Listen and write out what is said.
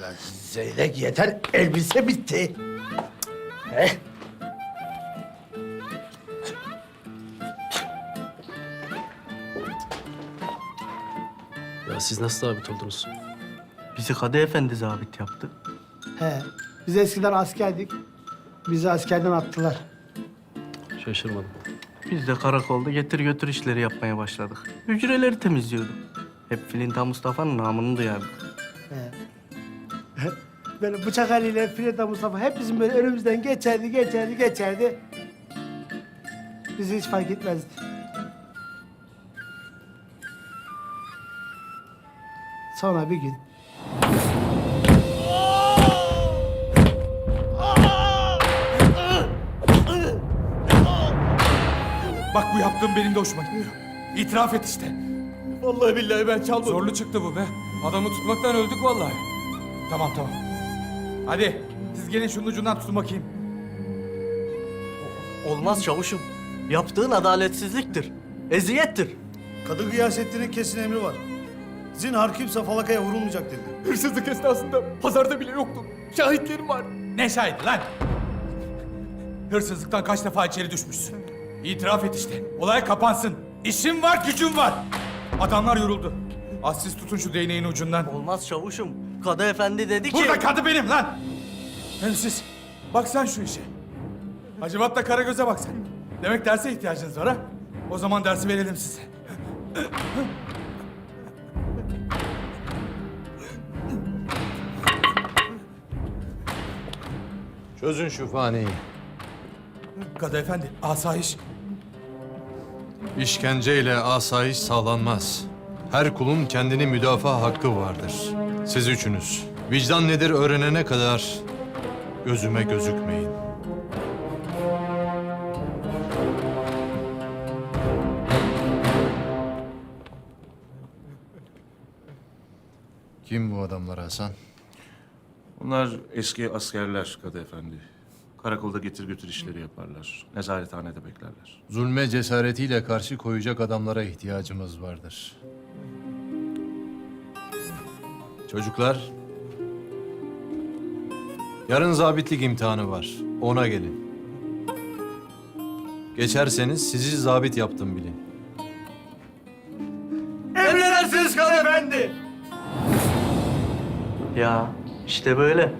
Lan Zeyrek yeter, elbise bitti. Eh. Ya siz nasıl sabit oldunuz? Bizi Kadı Efendi zabit yaptı. He. Biz eskiden askerdik. Bizi askerden attılar. Şaşırmadım. Biz de karakolda getir götür işleri yapmaya başladık. Hücreleri temizliyorduk. Hep Filinta Mustafa'nın namını duyardık. Böyle bıçak eliyle Frida Mustafa hep bizim böyle önümüzden geçerdi, geçerdi, geçerdi. Bizi hiç fark etmezdi. Sonra bir gün Bak bu yaptığın benim de hoşuma gitmiyor. İtiraf et işte. Vallahi billahi ben çalmadım. Zorlu çıktı bu be. Adamı tutmaktan öldük vallahi. Tamam tamam. Hadi siz gelin şunun ucundan tutun bakayım. Olmaz çavuşum. Yaptığın adaletsizliktir. Eziyettir. Kadı Gıyasettin'in kesin emri var. Zinhar kimse falakaya vurulmayacak dedi. Hırsızlık esnasında pazarda bile yoktum. Şahitlerim var. Ne şahidi lan? Hırsızlıktan kaç defa içeri düşmüşsün. İtiraf et işte. Olay kapansın. İşim var, gücüm var. Adamlar yoruldu. Az siz tutun şu değneğin ucundan. Olmaz çavuşum. Kadı Efendi dedi ki... Burada kadı benim lan. Hem siz bak sen şu işe. Hacivat'la Karagöz'e bak sen. Demek derse ihtiyacınız var ha? O zaman dersi verelim size. Çözün şu faneyi. Kadı efendi, asayiş. İşkenceyle asayiş sağlanmaz. Her kulun kendini müdafaa hakkı vardır. Siz üçünüz vicdan nedir öğrenene kadar gözüme gözükmeyin. Kim bu adamlar Hasan? Bunlar eski askerler Kadı Efendi. Karakolda getir götür işleri yaparlar. Nezarethanede beklerler. Zulme cesaretiyle karşı koyacak adamlara ihtiyacımız vardır. Çocuklar, yarın zabitlik imtihanı var. Ona gelin. Geçerseniz sizi zabit yaptım bilin. Ya işte böyle.